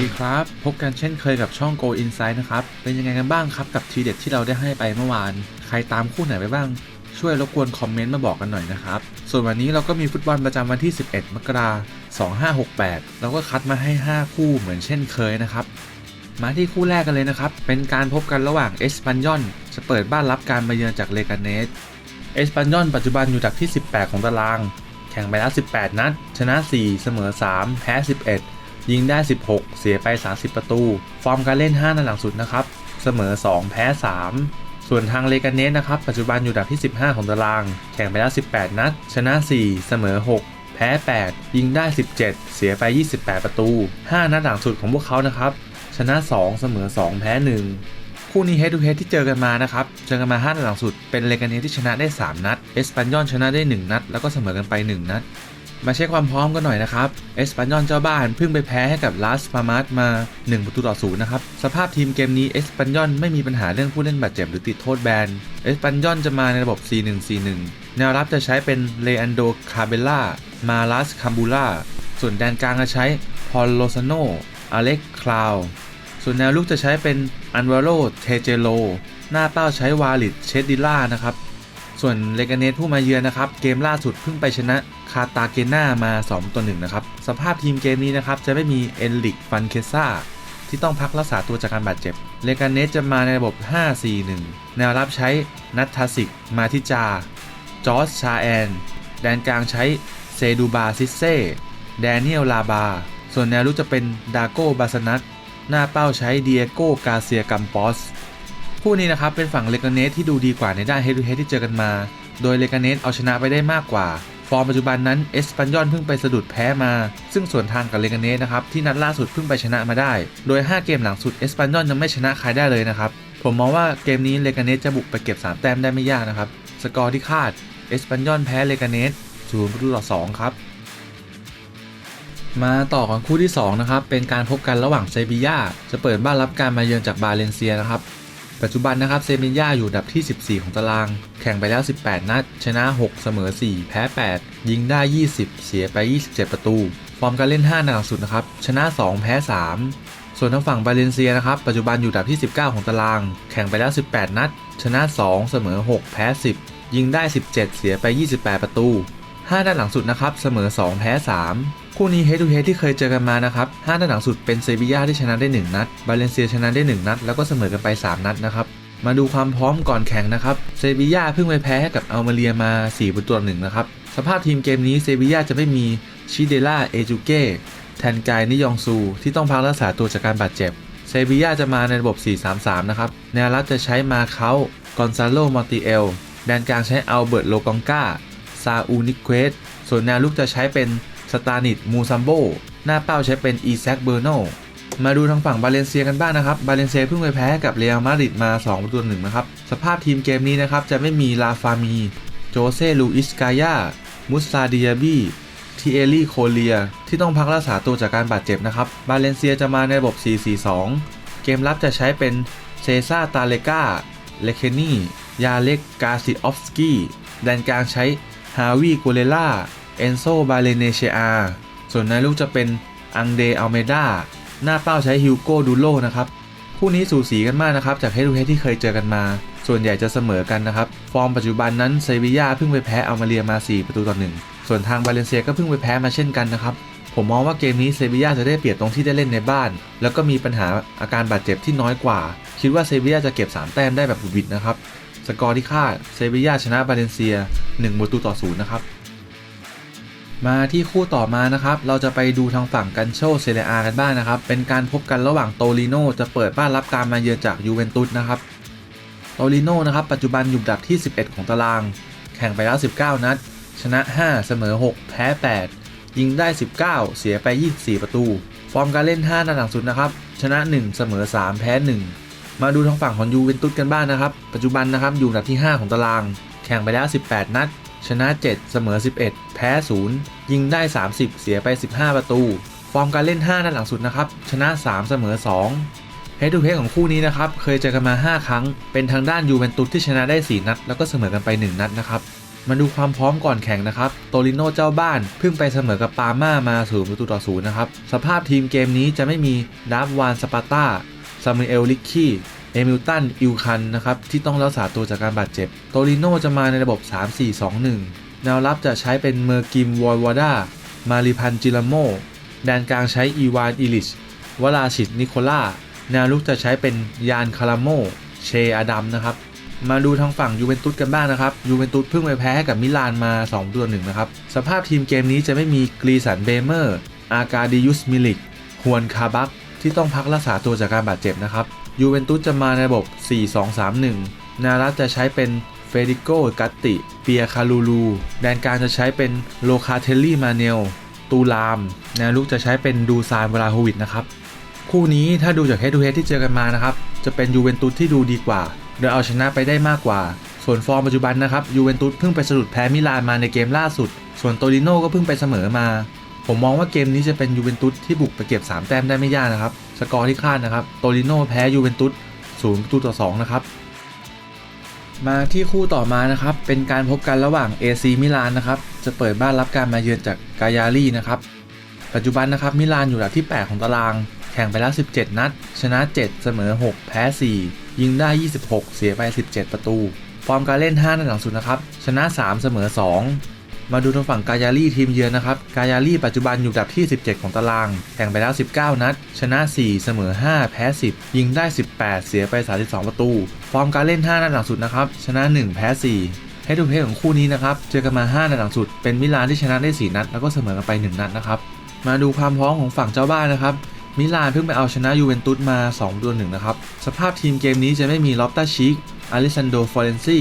ดีครับ พบกันเช่นเคยกับช่อง Go Insight นะครับ เป็นยังไงกันบ้างครับกับทีเด็ดที่เราได้ให้ไปเมื่อวาน ใครตามคู่ไหนไปบ้าง ช่วยรบกวนคอมเมนต์มาบอกกันหน่อยนะครับ ส่วนวันนี้เราก็มีฟุตบอลประจำวันที่ 11 มกราคม 2568 เราก็คัดมาให้ 5 คู่เหมือนเช่นเคยนะครับ มาที่คู่แรกกันเลยนะครับ เป็นการพบกันระหว่างเอสปันยอนจะเปิดบ้านรับการมาเยือนจากเลกาเนส เอสปันยอนปัจจุบันอยู่อันดับที่ 18 ของตาราง แข่งไปแล้ว 18 นัด ชนะ 4 เสมอ 3 แพ้ 11 ยิงได้ 16 เสียไป 30 ประตู ฟอร์มการเล่น 5นัดหลังสุดนะครับ เสมอ 2 แพ้ 3 ส่วนทางเลกาเนสนะครับ ปัจจุบันอยู่อันดับที่ 15 ของตาราง แข่งไปแล้ว 18 นัด ชนะ 4 เสมอ 6 แพ้ 8 ยิงได้ 17 เสียไป 28 ประตู 5 นัดหลังสุดของพวกเขานะครับ ชนะ 2 เสมอ 2 แพ้ 1คู่นี้ head to head ที่เจอกันมานะครับ เจอกันมา5นัดหลังสุด เป็นเลกาเนสที่ชนะได้ 3 นัด เอสปันยอนชนะได้ 1 นัด แล้วก็เสมอกันไป 1 นัด มาเช็คความพร้อมกันหน่อยนะครับ เอสปันยอนเจ้าบ้านเพิ่งไปแพ้ให้กับลาสปามาสมา1ประตูต่อศูนย์นะครับ สภาพทีมเกมนี้เอสปันยอนไม่มีปัญหาเรื่องผู้เล่นบาดเจ็บหรือติดโทษแบน เอสปันยอนจะมาในระบบ 4-1-4-1 แนวรับจะใช้เป็นเลอันโดคาเบล่า มาลัสคัมบูล่า ส่วนแดนกลางจะใช้พอลโลซาโนอเล็กคลาว ส่วนแนวลุกจะใช้เป็นอันวาโรเทเจโล หน้าเป้าใช้วาลิดเชดดิล่านะครับ ส่วนเลกาเนสผู้มาเยือนนะครับ เกมล่าสุดเพิ่งไปชนะคาตาเกนามา 2 ต่อ1นะครับ สภาพทีมเกมนี้นะครับ จะไม่มีเอนลิกฟันเคซ่าที่ต้องพักรักษาตัวจากการบาดเจ็บ เลกาเนสจะมาในระบบ 5-4-1 แนวรับใช้นัททาสิก มาทิจา จอร์จชาแอน แดนกลางใช้เซดูบาซิเซ่ แดเนียลลาบา ส่วนแนวรุกจะเป็นดาโกบาสนักหน้าเป้าใช้เดียโกกาเซียกัมปอสคู่นี้นะครับเป็นฝั่งเลกาเนสที่ดูดีกว่าในด้านเฮด o ูเฮดที่เจอกันมา โดยเลกาเนสเอาชนะไปได้มากกว่า อร์มปัจจุบันนั้นเอสปันยอนเพิ่งไปสะดุดแพ้มา ซึ่งส่วนทางกับเลกาเนสนะครับที่นัดล่าสุดเพิ่งไปชนะมาได้ โดย 5 เกมหลังสุดเอสปันยอนยังไม่ชนะใครได้เลยนะครับ ผมมองว่าเกมนี้เลกาเนสจะบุกไปเก็บ 3 แต้มได้ไม่ยากนะครับ สกอร์ที่คาดเอสปันยอนแพ้เลกาเนสศูนย์ประตูต่อ2ครับ มาต่อกันคู่ที่2นะครับเป็นการพบกันระหว่างเซบีย่าจะเปิดบ้านรับการมาเยือนจากบาเลนเซียนะครับ ปัจจุบันนะครับเซบีย่าอยู่ดับที่ 14 ของตาราง แข่งไปแล้ว 18 นัด ชนะ 6 เสมอ 4 แพ้ 8 ยิงได้ 20 เสียไป 27 ประตู ฟอร์มการเล่น 5 นัดหลังสุดนะครับ ชนะ 2 แพ้ 3 ส่วนทางฝั่งบาเลนเซียนะครับ ปัจจุบันอยู่ดับที่ 19 ของตาราง แข่งไปแล้ว 18 นัด ชนะ 2 เสมอ 6 แพ้ 10 ยิงได้ 17 เสียไป 28 ประตู 5ด้านหลังสุดนะครับเสมอ 2 แพ้ 3 คู่นี้ head to head ที่เคยเจอกันมานะครับ5ด้านหลังสุดเป็นเซบีย่าที่ชนะได้ 1 นัด บาเลนเซียชนะได้ 1 นัด แล้วก็เสมอกันไป 3 นัดนะครับมาดูความพร้อมก่อนแข่งนะครับเซบีย่าเพิ่งไปแพ้ให้กับอัลมาเรียมา4ประตูต่อหนึ่งนะครับสภาพทีมเกมนี้เซบีย่าจะไม่มีชิเดล่าเอจูเก้แทนกายนิยองซู ที่ต้องพักรักษาตัวจากการบาดเจ็บเซบีย่าจะมาในระบบ 4-3-3 นะครับแนวรับจะใช้มาเคากอนซาโลมอติเอลแดนกลางใช้อัลเบิร์ตโลกองกา ซาอูนิเควสส่วนแนวลุกจะใช้เป็นสตานิตมูซัมโบ หน้าเป้าใช้เป็นอีแซคเบอร์โนมาดูทางฝั่งบาเลนเซียกันบ้างนะครับ บาเลนเซียเพิ่งไปแพ้กับเรอัลมาดริดมา2ประตูหนึ่งนะครับ สภาพทีมเกมนี้นะครับ จะไม่มีลาฟามี โจเซลูอิสกายา มุสซาดิยาบีทีเอลี่โคเลีย ที่ต้องพักรักษาตัวจากการบาดเจ็บนะครับ บาเลนเซียจะมาในระบบ 4-4-2 เกมรับจะใช้เป็นเซซาตาเลกาเลเคนียาเล็กกาซิออฟสกี้แดนกลางใช้ ฮาวีกูเลล่า เอนโซบาเลเนเชอาส่วนในลูกจะเป็นอังเดอัลเมดาหน้าเป้าใช้ฮิวโกดูโลนะครับ คู่นี้สูสีกันมากนะครับ จากเฮดูเฮดที่เคยเจอกันมา ส่วนใหญ่จะเสมอกันนะครับ ฟอร์มปัจจุบันนั้นเซบียาเพิ่งไปแพ้อัลมาเรียมา 4 ประตูต่อหนึ่งส่วนทางบาเลนเซียก็เพิ่งไปแพ้มาเช่นกันนะครับ ผมมองว่าเกมนี้เซบียาจะได้เปรียบตรงที่ได้เล่นในบ้าน แล้วก็มีปัญหาอาการบาดเจ็บที่น้อยกว่า คิดว่าเซบียาจะเก็บ 3 แต้มได้แบบบุดวิดนะครับ สกอร์ที่คาดเซบียาชนะบาเลนเซีย1ประตูต่อศูนย์นะครับ มาที่คู่ต่อมานะครับ เราจะไปดูทางฝั่งกันโชเซเรียอากันบ้างนะครับ เป็นการพบกันระหว่างโตลิโนจะเปิดบ้านรับการมาเยือนจากยูเวนตุสนะครับ โตลิโนนะครับปัจจุบันอยู่อันดับที่ 11 ของตาราง แข่งไปแล้ว 19 นัด ชนะ 5 เสมอ 6 แพ้ 8 ยิงได้ 19 เสียไป 24 ประตู ฟอร์มการเล่น 5นัดหลังสุดนะครับ ชนะ 1 เสมอ 3 แพ้ 1 มาดูทางฝั่งของยูเวนตุสกันบ้างนะครับ ปัจจุบันนะครับอยู่อันดับที่ 5 ของตาราง แข่งไปแล้ว 18 นัด ชนะ 7 เสมอ 11 แพ้ 0 ยิงได้ 30 เสียไป 15 ประตู ฟอร์มการเล่น 5 นัดหลังสุดนะครับ ชนะ 3 เสมอ 2เฮด o ูเฮดของคู่นี้นะครับ เคยเจอกันมา 5 ครั้ง เป็นทางด้านยูเวนตุสที่ชนะได้ 4 นัด แล้วก็เสมอกันไป 1 นัดนะครับ มาดูความพร้อมก่อนแข่งนะครับ โตลิโนเจ้าบ้านเพิ่งไปเสมอกับปาร์ม่ามา0ประตูต่อศูนย์นะครับ สภาพทีมเกมนี้จะไม่มีดาฟวานสปาร์ตา ซามูเอลลิกคีเอมิลตัน อิลคัน นะครับ ที่ต้องรักษาตัวจากการบาดเจ็บ โตลิโนจะมาในระบบ 3-4-2-1 แนวรับจะใช้เป็นเมอร์กิม วอลวาดา มาริพันจิลาโม แดนกลางใช้อีวาน อิลิช วลาชิต นิโคล่า แนวลุกจะใช้เป็นยาน คาราโม เชอาดัม นะครับ มาดูทางฝั่งยูเวนตุสกันบ้างนะครับ ยูเวนตุสเพิ่งไปแพ้ให้กับมิลานมา2ตัวหนึ่งนะครับ สภาพทีมเกมนี้จะไม่มีกรีสัน เบเมอร์ อากาดิยุส มิลิก ฮวน คาบัก ที่ต้องพักรักษาตัวจากการบาดเจ็บนะครับยูเวนตุสจะมาในระบบ 4-2-3-1 นารัตจะใช้เป็นเฟเดิโกกัตติเปียคาลูลูแดนกางจะใช้เป็นโลคาเทลลี่มาเนลตูลามแนวลุกจะใช้เป็นดูซานเวลาโฮวิดนะครับคู่นี้ถ้าดูจากเฮดทูเฮดที่เจอกันมานะครับจะเป็นยูเวนตุสที่ดูดีกว่าโดยเอาชนะไปได้มากกว่า ส่วนฟอร์มปัจจุบันนะครับยูเวนตุสเพิ่งไปสะดุดแพ้มิลานมาในเกมล่าสุด ส่วนโตริโน่ก็เพิ่งไปเสมอมา ผมมองว่าเกมนี้จะเป็นยูเวนตุสที่บุกไปเก็บ 3 แต้มได้ไม่ยากนะครับ สกอร์ที่คาดนะครับโตริโนแพ้ยูเวนตุส0ประตูต่อ 2 นะครับ มาที่คู่ต่อมานะครับ เป็นการพบกันระหว่าง AC มิลานนะครับ จะเปิดบ้านรับการมาเยือนจากกายาลีนะครับ ปัจจุบันนะครับมิลานอยู่อันดับที่ 8 ของตาราง แข่งไปแล้ว 17 นัด ชนะ 7 เสมอ 6 แพ้ 4 ยิงได้ 26 เสียไป 17 ประตู ฟอร์มการเล่น 5 นัดหลังสุดนะครับ ชนะ 3 เสมอ 2 มาดูทางฝั่งกายาลีทีมเยือนนะครับ กายาลีปัจจุบันอยู่ดับที่ 17 ของตาราง แข่งไปแล้ว 19 นัด ชนะ 4 เสมอ 5 แพ้ 10 ยิงได้ 18 เสียไป 32 ประตู ฟอร์มการเล่น 5 นัดหลังสุดนะครับ ชนะ 1 แพ้4ให้ดูเพลย์ของคู่นี้นะครับ เจอกันมา 5 นัดหลังสุด เป็นมิลานที่ชนะได้ 4 นัด แล้วก็เสมอกันไป 1 นัดนะครับ มาดูความพร้อมของฝั่งเจ้าบ้านนะครับ มิลานเพิ่งไปเอาชนะยูเวนตุสมา 2ดวลหนึ่งนะครับ สภาพทีมเกมนี้จะไม่มีล็อบตาชิกอลิซันโดฟอเรนซี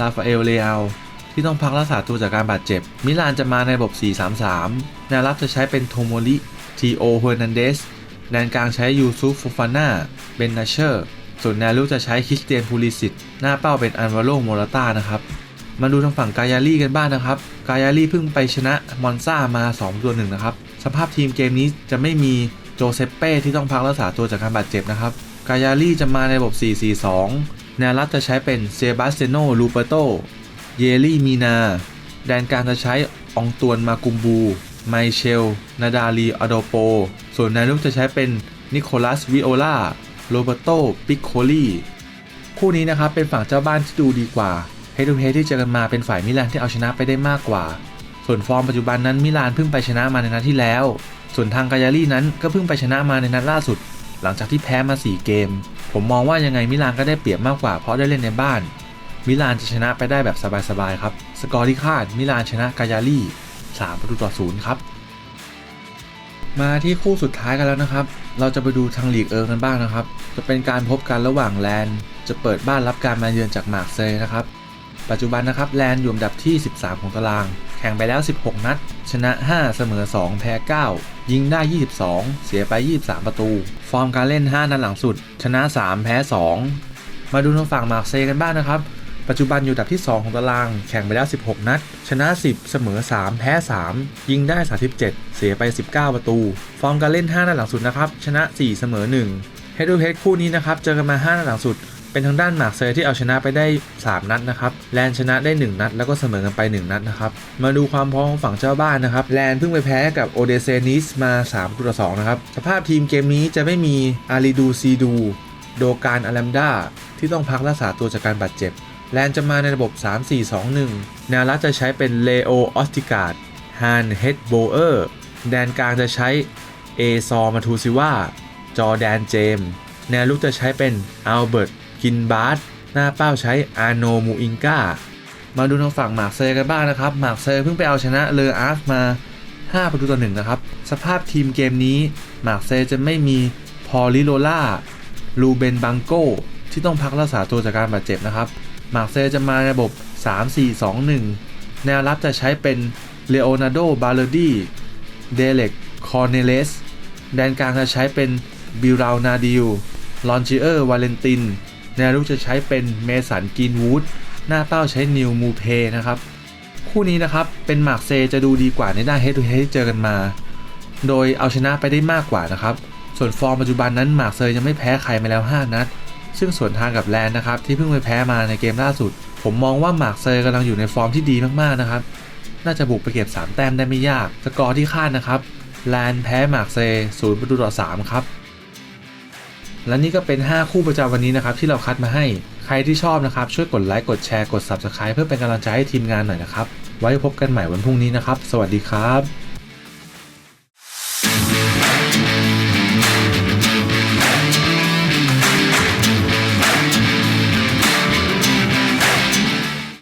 ลาฟาเอลเลอา ที่ต้องพักรักษาตัวจากการบาดเจ็บ มิลานจะมาในระบบ 4-3-3 แนวรับจะใช้เป็นโทโมริทีโอเฮอร์นันเดสแดนกลางใช้ยูซุฟฟูฟาน่าเบนนาเชอร์ส่วนแนวลุกจะใช้คริสเตียนพูลิสิตหน้าเป้าเป็นอันวาโลโมราต้านะครับมาดูทางฝั่งกายาลีกันบ้างนะครับ กายาลีเพิ่งไปชนะมอนซามา2ตัวหนึ่งนะครับ สภาพทีมเกมนี้จะไม่มีโจเซปเป้ที่ต้องพักรักษาตัวจากการบาดเจ็บนะครับ กายาลีจะมาในระบบ 4-4-2 แนวรับจะใช้เป็นเซบาสเตโนลูเปโต เยลี่มีนา แดนกางจะใช้องตวนมากุมบู ไมเชล นาดาลีอโดโป ส่วนแนวลุกจะใช้เป็นนิโคลัสวิโอลาโรเบโตปิคโคลีคู่นี้นะครับเป็นฝั่งเจ้าบ้านที่ดูดีกว่าเฮดูเฮดที่เจอกันมาเป็นฝ่ายมิลานที่เอาชนะไปได้มากกว่า ส่วนฟอร์มปัจจุบันนั้นมิลานเพิ่งไปชนะมาในนัดที่แล้ว ส่วนทางกายาลีนั้นก็เพิ่งไปชนะมาในนัดล่าสุด หลังจากที่แพ้มา 4 เกม ผมมองว่ายังไงมิลานก็ได้เปรียบมากกว่าเพราะได้เล่นในบ้าน มิลานจะชนะไปได้แบบสบายๆครับ สกอร์ที่คาดมิลานชนะกายาลี3ประตูต่อ0ครับ มาที่คู่สุดท้ายกันแล้วนะครับ เราจะไปดูทางลีกเอิงกันบ้างนะครับ จะเป็นการพบกันระหว่างแลนจะเปิดบ้านรับการมาเยือนจากมาร์เซย์นะครับ ปัจจุบันนะครับแลนอยู่อันดับที่ 13 ของตาราง แข่งไปแล้ว 16 นัด ชนะ 5 เสมอ 2 แพ้ 9 ยิงได้ 22 เสียไป 23 ประตู ฟอร์มการเล่น 5 นัดหลังสุด ชนะ 3 แพ้ 2 มาดูทางฝั่งมาร์เซย์กันบ้างนะครับ ปัจจุบันอยู่ดับที่ 2 ของตาราง แข่งไปแล้ว 16 นัด ชนะ 10 เสมอ 3 แพ้ 3 ยิงได้ 37 เสียไป 19 ประตู ฟอร์มการเล่น 5 นัดหลังสุดนะครับ ชนะ 4 เสมอ 1 เฮด o ูเฮดคู่นี้นะครับ เจอกันมา 5 นัดหลังสุด เป็นทางด้านมาร์เซย์ที่เอาชนะไปได้ 3 นัดนะครับ แลนชนะได้ 1 นัด แล้วก็เสมอกันไป 1 นัดนะครับ มาดูความพร้อมของฝั่งเจ้าบ้านนะครับ แลนเพิ่งไปแพ้กับโอเดเซนิสมา3ต่อ2นะครับ สภาพทีมเกมนี้จะไม่มีอาริดูซีดู โดการอารัมดาที่ต้องพักรักษาตัวจากการบาดเจ็บ แลนจะมาในระบบ 3-4-2-1 แนวรับจะใช้เป็นเลโอออสติกาดฮานเฮดโบเออร์ แดนกลางจะใช้เอซอมาทูซิว่า จอแดนเจม แนวลุกจะใช้เป็นอัลเบิร์ตกินบาร์หน้าเป้าใช้อาโนมูอิงกามาดูทางฝั่งมาร์เซย์กันบ้างนะครับมาร์เซย์เพิ่งไปเอาชนะเลออาร์ฟมา 5 ประตูต่อหนึ่งนะครับ สภาพทีมเกมนี้มาร์เซย์จะไม่มีพอลิโลล่าลูเบนบังโกที่ต้องพักรักษาตัวจากการบาดเจ็บนะครับ มาร์เซย์จะมาในระบบ 3-4-2-1 แนวรับจะใช้เป็นเลโอนาร์โด บาเลดีเดเล็ก คอร์เนเลส แดนกลางจะใช้เป็นบิรานาดิลลอนชิเออร์ วาเลนติน แนวรุกจะใช้เป็นเมสันกินวูด หน้าเป้าใช้นิวมูเพนะครับ คู่นี้นะครับ เป็นมาร์เซย์จะดูดีกว่าในด้านเฮดทูเฮดที่เจอกันมา โดยเอาชนะไปได้มากกว่านะครับ ส่วนฟอร์มปัจจุบันนั้นมาร์เซย์ยังไม่แพ้ใครมาแล้ว 5 นัด ซึ่งส่วนทางกับแลนนะครับที่เพิ่งไปแพ้มาในเกมล่าสุด ผมมองว่าหมากเซอร์กำลังอยู่ในฟอร์มที่ดีมากๆนะครับ น่าจะบุกไปเก็บ 3 แต้มได้ไม่ยาก สกอร์ที่คาดนะครับแลนแพ้หมากเซศูนย์ประตูต่อ 3 ครับ และนี่ก็เป็น 5 คู่ประจำวันนี้นะครับที่เราคัดมาให้ ใครที่ชอบนะครับช่วยกดไลค์กดแชร์กด Subscribe เพื่อเป็นกำลังใจให้ทีมงานหน่อยนะครับ ไว้พบกันใหม่วันพรุ่งนี้นะครับ สวัสดีครับ